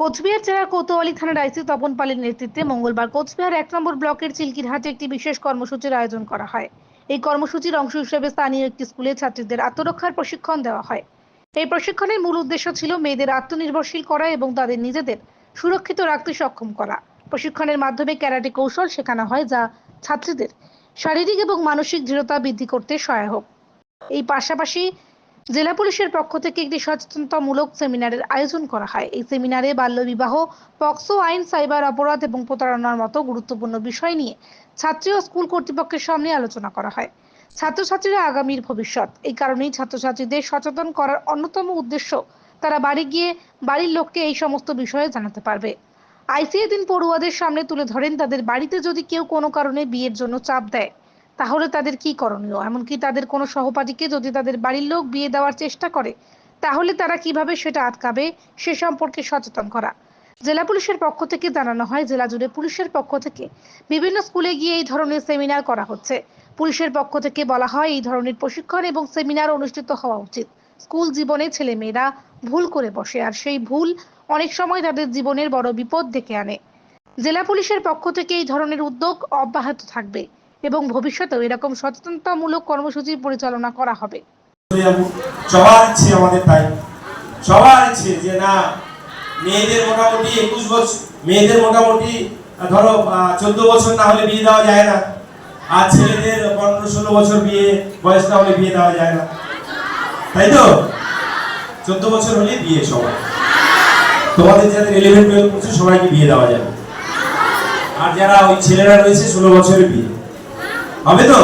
কোচবিহার জেলার কোতোয়ালি থানার আইসি তপন পালের নেতৃত্বে মঙ্গলবার কোচবিহার এক নম্বর ব্লকের চিলকিরহাটে একটি বিশেষ কর্মসূচির আয়োজন করা হয়। এই কর্মসূচির অংশ হিসেবে স্থানীয় একটি স্কুলে ছাত্রীদের আত্মরক্ষার প্রশিক্ষণ দেওয়া হয়। এই প্রশিক্ষণের মূল উদ্দেশ্য ছিল মেয়েদের আত্মনির্ভরশীল করা এবং তাদের নিজেদের সুরক্ষিত রাখতে সক্ষম করা। প্রশিক্ষণের মাধ্যমে ক্যারাটে কৌশল শেখানো হয় যা ছাত্রীদের শারীরিক এবং মানসিক দৃঢ়তা বৃদ্ধি করতে সহায়ক। এই পাশাপাশি জেলা পুলিশের পক্ষ থেকে একটি সচেতনতামূলক সেমিনারের আয়োজন করা হয়। এই সেমিনারে বাল্যবিবাহ, পক্সো আইন, সাইবার অপরাধ এবং প্রতারণার মতো গুরুত্বপূর্ণ বিষয় নিয়ে ছাত্রী ও স্কুল কর্তৃপক্ষের সামনে আলোচনা করা হয়। ছাত্রছাত্রীরা আগামীর ভবিষ্যৎ, এই কারণেই ছাত্রছাত্রীদের সচেতন করার অন্যতম উদ্দেশ্য তারা বাড়ি গিয়ে বাড়ির লোককে এই সমস্ত বিষয়ে জানাতে পারবে। আইসিএ দিন পড়ুয়াদের সামনে তুলে ধরেন তাদের বাড়িতে যদি কেউ কোনো কারণে বিয়ের জন্য চাপ দেয় তাহলে তাদের কি করণীয়? এমনকি তাদের কোনো সহপাঠীকে যদি তাদের বাড়ির লোক বিয়ে দেওয়ার চেষ্টা করে, তাহলে তারা কীভাবে সেটা আটকাবে সে সম্পর্কে সচেতন করা। জেলা পুলিশের পক্ষ থেকে জানানো হয়, জেলা জুড়ে পুলিশের পক্ষ থেকে বিভিন্ন স্কুলে গিয়ে এই ধরনের সেমিনার করা হচ্ছে। পুলিশের পক্ষ থেকে বলা হয়, এই ধরনের প্রশিক্ষণ এবং সেমিনার অনুষ্ঠিত হওয়া উচিত। স্কুল জীবনে ছেলেমেয়েরা ভুল করে বসে, আর সেই ভুল অনেক সময় তাদের জীবনের বড় বিপদ ডেকে আনে। জেলা পুলিশের পক্ষ থেকে এই ধরনের উদ্যোগ অব্যাহত থাকবে। এবং ভবিষ্যতেও এরকম সচেতনতামূলক কর্মসূচি পরিচালনা করা হবে। সবার ইচ্ছে আমাদের তাই। সবার ইচ্ছে যে না, মেয়েদের মোটামুটি একুশ বছর, মেয়েদের মোটামুটি, ধরো চোদ্দ বছর না হলে বিয়ে দেওয়া যায় না। আর ছেলেদের পনেরো, ষোলো বছর বিয়ে, বয়স না হলে বিয়ে দেওয়া যায় না। তাই তো? চোদ্দ বছর হলে বিয়ে সবাই তোমাদের যাদের ইলেভেন টুয়েলভ করছে সবাইকে বিয়ে দেওয়া যাবে আর যারা ওই ছেলেরা রয়েছে, ষোলো বছরের বিয়ে। হবে তো?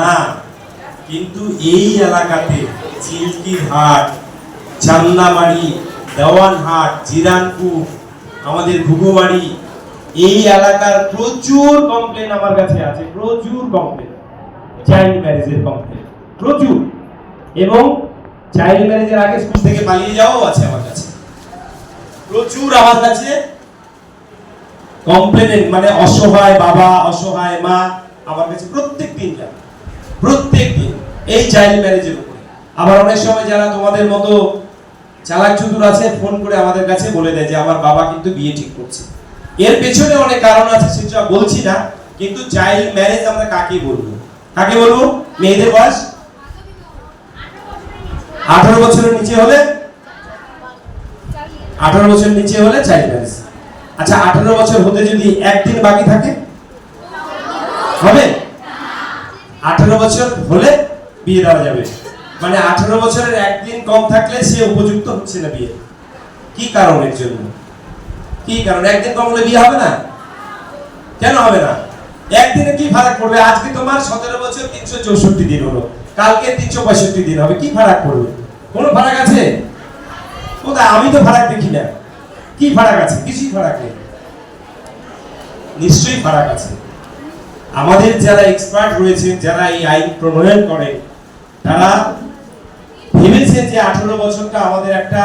না, কিন্তু এই এলাকাতে চিল্কির হাট চান্নামারি দেওয়ানহাট জিরানপুর আমাদের ঘুঘুমারি এই এলাকার প্রচুর কমপ্লেন আমার কাছে আছে, প্রচুর কমপ্লেন চাইল্ড ম্যারেজের কমপ্লেন প্রচুর। এবং চাইল্ড ম্যারেজের আগে স্কুল থেকে পালিয়ে যাওয়াও আছে আমার কাছে। প্রচুর আমার কাছে কমপ্লেন মানে অসহায় বাবা, অসহায় মা আমার কাছে প্রত্যেক দিন যায়। প্রত্যেক দিন এই চাইল্ড ম্যারেজের উপরে। আবার অনেক সময় যারা তোমাদের মতো চালাক চতুর আছে ফোন করে আমাদের কাছে বলে দেয় যে, আমার বাবা কিন্তু বিয়ে ঠিক করছে। এর পেছনে অনেক কারণ আছে, সেটা বলছি না, কিন্তু চাইল্ড ম্যারেজ আমরা কাকে বলব? কাকে বলব? মেয়েদের বয়স? আঠারো বছরের নিচে হলে? আঠারো বছরের নিচে হলে চাইল্ড ম্যারেজ আচ্ছা আঠারো বছর হতে যদি একদিন বাকি থাকে হবে? আঠারো বছর হলে বিয়ে দেওয়া যাবে। মানে আঠারো বছরের একদিন কম থাকলে সে উপযুক্ত হচ্ছে না বিয়ে। কি কারণের জন্য? কি কারণ? একদিন কম হলে বিয়ে হবে না? কেন হবে না? একদিনে কি ফারাক পড়বে? আজকে তোমার সতেরো বছর তিনশো চৌষট্টি দিন হলো। কালকে তিনশো পঁয়ষট্টি দিন হবে। কি ফারাক পড়বে? কোনো ফারাক আছে? কোথায়? আমি তো ফারাক দেখি না। কি ফারাক আছে? কিছুই ফারাক নেই। নিশ্চয়ই ফারাক আছে। আমাদের যারা এক্সপার্ট রয়েছেন, যারা এই আইন প্রণয়ন করেন, তারা ভেবেছেন যে আঠারো বছরটা আমাদের একটা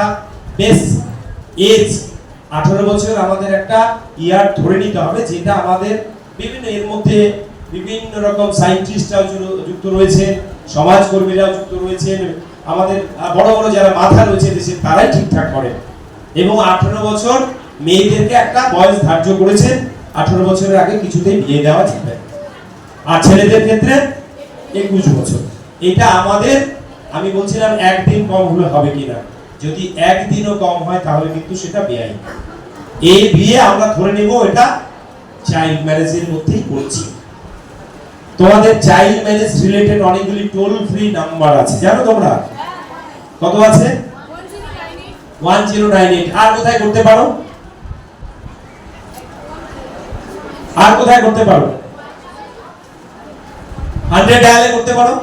বেস এজ আঠারো বছর আমাদের একটা ইয়ার ধরে নিতে হবে, যেটা আমাদের বিভিন্ন, এর মধ্যে বিভিন্ন রকম সায়েন্টিস্টরাও যুক্ত রয়েছেন, সমাজকর্মীরাও যুক্ত রয়েছেন, আমাদের বড় বড় যারা মাথা রয়েছে দেশের তারাই ঠিকঠাক করে এবং আঠারো বছর মেয়েদেরকে একটা বয়স ধার্য করেছেন, আঠারো বছরের আগে কিছুতেই বিয়ে দেওয়া যাবে। আর ছেলেদের ক্ষেত্রে একুশ বছর। এটা আমাদের, আমি বলছিলাম একদিন কম হলে হবে কিনা। যদি একদিনও কম হয়, তাহলে কিন্তু সেটা বেআইন। এই বিয়ে আমরা ধরে নেব এটা চাইল্ড ম্যারেজের মধ্যেই করছি। তোমাদের চাইল্ড ম্যারেজ রিলেটেড অনেকগুলি টোল ফ্রি নাম্বার আছে। জানো তোমরা? কত আছে? ওয়ান জিরো নাইন এইট আর কোথায় করতে পারো? আর কোথায় করতে পারো? হান্ড্রেড ডায়ালে করতে পারো।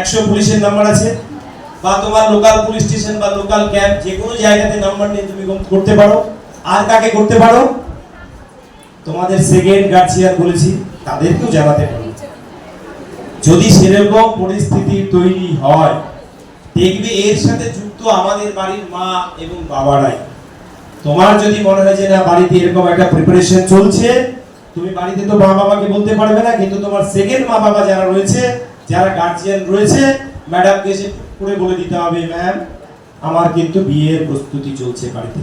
একশো পুলিশের নাম্বার আছে। বা তোমার লোকাল পুলিশ স্টেশন বা লোকাল ক্যাম্প যে কোনো জায়গাতে নাম্বার নিয়ে তুমি করতে পারো। আর কাকে করতে পারো? তোমাদের সেকেন্ড গার্জিয়ান বলেছি, তাদেরকেও জানাতে পারো। যদি সেরকম পরিস্থিতি তৈরি হয়, দেখবে এর সাথে যুক্ত আমাদের বাড়ির মা এবং বাবারাই। তোমার যদি মনে হয় যে না, বাড়িতে এরকম একটা প্রিপারেশন চলছে তুমি বাড়িতে তো মা বাবাকে বলতে পারবে না, কিন্তু তোমার সেকেন্ড মা বাবা যারা রয়েছে, যারা গার্জিয়ান রয়েছে ম্যাডামকে এসে করে বলে দিতে হবে ম্যাম আমার কিন্তু বিয়ের প্রস্তুতি চলছে বাড়িতে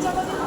잡아주세요.